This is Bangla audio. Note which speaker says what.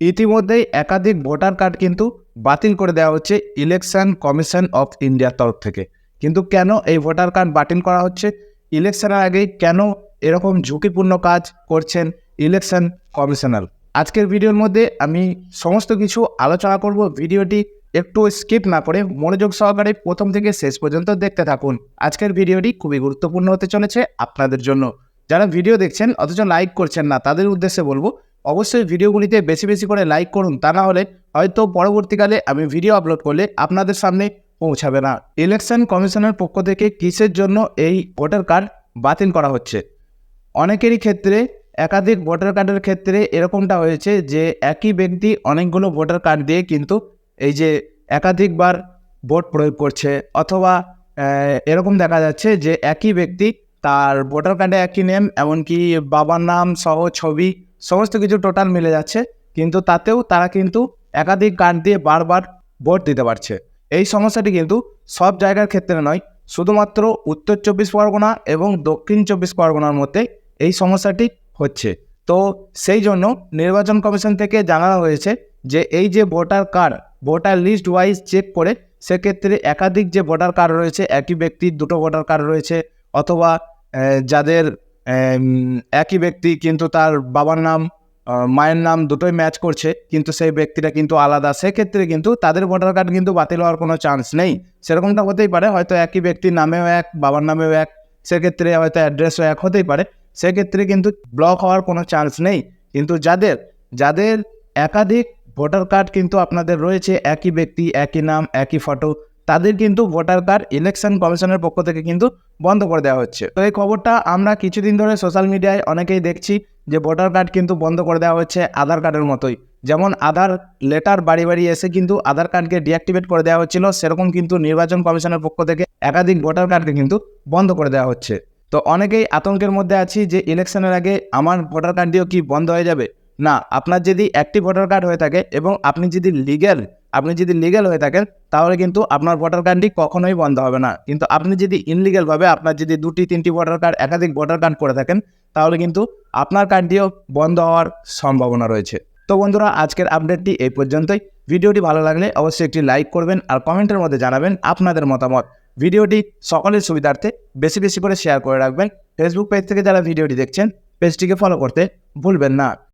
Speaker 1: ইতিমধ্যেই একাধিক ভোটার কার্ড কিন্তু বাতিল করে দেওয়া হচ্ছে ইলেকশন কমিশন অফ ইন্ডিয়ার তরফ থেকে। কিন্তু কেন এই ভোটার কার্ড বাতিল করা হচ্ছে? ইলেকশনের আগেই কেন এরকম ঝুঁকিপূর্ণ কাজ করছেন ইলেকশন কমিশনার? আজকের ভিডিওর মধ্যে আমি সমস্ত কিছু আলোচনা করব। ভিডিওটি একটু স্কিপ না করে মনোযোগ সহকারে প্রথম থেকে শেষ পর্যন্ত দেখতে থাকুন। আজকের ভিডিওটি খুবই গুরুত্বপূর্ণ হতে চলেছে আপনাদের জন্য। যারা ভিডিও দেখছেন অথচ লাইক করছেন না, তাদের উদ্দেশ্যে বলব অবশ্যই ভিডিওগুলিতে বেশি বেশি করে লাইক করুন, তা না হলে হয়তো পরবর্তীকালে আমি ভিডিও আপলোড করলে আপনাদের সামনে পৌঁছাবে না। ইলেকশন কমিশনের পক্ষ থেকে কিসের জন্য এই ভোটার কার্ড বাতিল করা হচ্ছে? অনেকেরই ক্ষেত্রে, একাধিক ভোটার কার্ডের ক্ষেত্রে এরকমটা হয়েছে যে একই ব্যক্তি অনেকগুলো ভোটার কার্ড দিয়ে কিন্তু এই যে একাধিকবার ভোট প্রয়োগ করছে। অথবা এরকম দেখা যাচ্ছে যে একই ব্যক্তি তার ভোটার কার্ডে একই নেম এমনকি বাবার নাম সহ ছবি সমস্ত কিছু টোটাল মিলে যাচ্ছে, কিন্তু তাতেও তারা কিন্তু একাধিক কার্ড দিয়ে বারবার ভোট দিতে পারছে। এই সমস্যাটি কিন্তু সব জায়গার ক্ষেত্রে নয়, শুধুমাত্র উত্তর চব্বিশ পরগনা এবং দক্ষিণ চব্বিশ পরগনার মধ্যে এই সমস্যাটি হচ্ছে। তো সেই জন্য নির্বাচন কমিশন থেকে জানানো হয়েছে যে এই যে voter card, voter list wise check করে সেক্ষেত্রে একাধিক যে ভোটার কার্ড রয়েছে, একই ব্যক্তির দুটো ভোটার কার্ড রয়েছে, অথবা যাদের একই ব্যক্তি কিন্তু তার বাবার নাম মায়ের নাম দুটোই ম্যাচ করছে, কিন্তু সেই ব্যক্তিটা কিন্তু আলাদা। সেক্ষেত্রে কিন্তু তাদের ভোটার কার্ড কিন্তু বাতিল হওয়ার কোনো চান্স নেই। সেরকমটা হতেই পারে, হয়তো একই ব্যক্তির নামেও এক, বাবার নামেও এক, সেক্ষেত্রে হয়তো অ্যাড্রেসও এক হতেই পারে। সেক্ষেত্রে কিন্তু ব্লক হওয়ার কোনো চান্স নেই। কিন্তু যাদের যাদের একাধিক ভোটার কার্ড কিন্তু আপনাদের রয়েছে, একই ব্যক্তি, একই নাম, একই ফটো তাদের কিন্তু ভোটার কার্ড ইলেকশন কমিশনের পক্ষ থেকে কিন্তু বন্ধ করে দেওয়া হচ্ছে। তো এই খবরটা আমরা কিছুদিন ধরে সোশ্যাল মিডিয়ায় অনেকেই দেখছি যে ভোটার কার্ড কিন্তু বন্ধ করে দেওয়া হচ্ছে আধার কার্ডের মতোই। যেমন আধার লেটার বাড়ি বাড়ি এসে কিন্তু আধার কার্ডকে ডিঅ্যাক্টিভেট করে দেওয়া হচ্ছিল, সেরকম কিন্তু নির্বাচন কমিশনের পক্ষ থেকে একাধিক ভোটার কার্ডকে কিন্তু বন্ধ করে দেওয়া হচ্ছে। তো অনেকেই আতঙ্কের মধ্যে আছি যে ইলেকশনের আগে আমার ভোটার কার্ড দিয়েও কি বন্ধ হয়ে যাবে? না, আপনার যদি একটি ভোটার কার্ড হয়ে থাকে এবং আপনি যদি লিগ্যাল আপনি যদি লিগ্যাল হয়ে থাকেন, তাহলে কিন্তু আপনার ভোটার কার্ডটি কখনোই বন্ধ হবে না। কিন্তু আপনি যদি ইনলিগ্যালভাবে আপনার যদি দুটি, তিনটি ভোটার কার্ড একাধিক ভোটার কার্ড করে থাকেন, তাহলে কিন্তু আপনার কার্ডটিও বন্ধ হওয়ার সম্ভাবনা রয়েছে। তো বন্ধুরা, আজকের আপডেটটি এই পর্যন্তই। ভিডিওটি ভালো লাগলে অবশ্যই একটি লাইক করবেন আর কমেন্টের মধ্যে জানাবেন আপনাদের মতামত। ভিডিওটি সকলের সুবিধার্থে বেশি বেশি করে শেয়ার করে রাখবেন। ফেসবুক পেজ থেকে যারা ভিডিওটি দেখছেন পেজটিকে ফলো করতে ভুলবেন না।